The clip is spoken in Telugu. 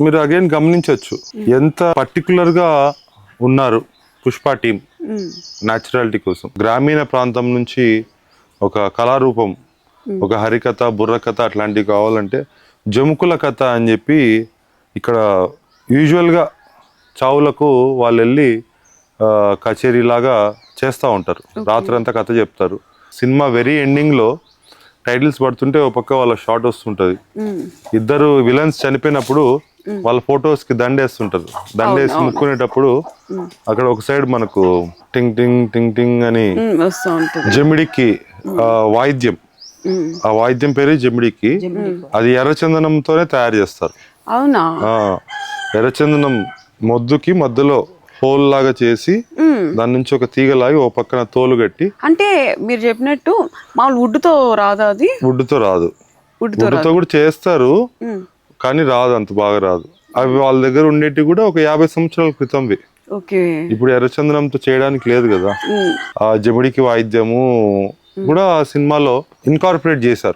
మీరు అగైన్ గమనించవచ్చు. ఎంత పర్టికులర్గా ఉన్నారు పుష్ప టీం. న్యాచురాలిటీ కోసం. గ్రామీణ ప్రాంతం నుంచి ఒక కళారూపం ఒక హరికథ బుర్రకథ అట్లాంటివి కావాలంటే జముకుల కథ అని చెప్పి ఇక్కడ యూజువల్గా చావులకు వాళ్ళు వెళ్ళి కచేరీలాగా చేస్తూ ఉంటారు. రాత్రంతా కథ చెప్తారు. సినిమా వెరీ ఎండింగ్లో టైటిల్స్ పడుతుంటే ఒక పక్క వాళ్ళ షార్ట్ వస్తుంటుంది. ఇద్దరు విలన్స్ చనిపోయినప్పుడు వాళ్ళ ఫొటోస్కి దండేస్తుంటారు దండేసి ముక్కునేటప్పుడు అక్కడ ఒక సైడ్ మనకు టింగ్ టింగ్ టింగ్ టింగ్ అని జమిడికి వాయిద్యం. ఆ వాయిద్యం పేరు జమిడికి. అది ఎర్రచందనంతోనే తయారు చేస్తారు. అవునా? ఎర్రచందనం మొద్దుకి మధ్యలో హోల్ లాగా చేసి. దాని నుంచి ఒక తీగలాగి ఓ పక్కన తోలు కట్టి అంటే మీరు చెప్పినట్టు మామూలు వుడ్తో రాదా అది? వుడ్తో రాదు. వుడ్తో కూడా చేస్తారు. కానీ రాదు అంత బాగా రాదు. అవి వాళ్ళ దగ్గర ఉండేటివి కూడా ఒక యాభై సంవత్సరాల క్రితంవి. ఓకే. ఇప్పుడు ఎర్రచందనంతో చేయడానికి లేదు కదా. ఆ జమిడికి వాయిద్యము కూడా సినిమాలో ఇన్కార్పొరేట్ చేశారు.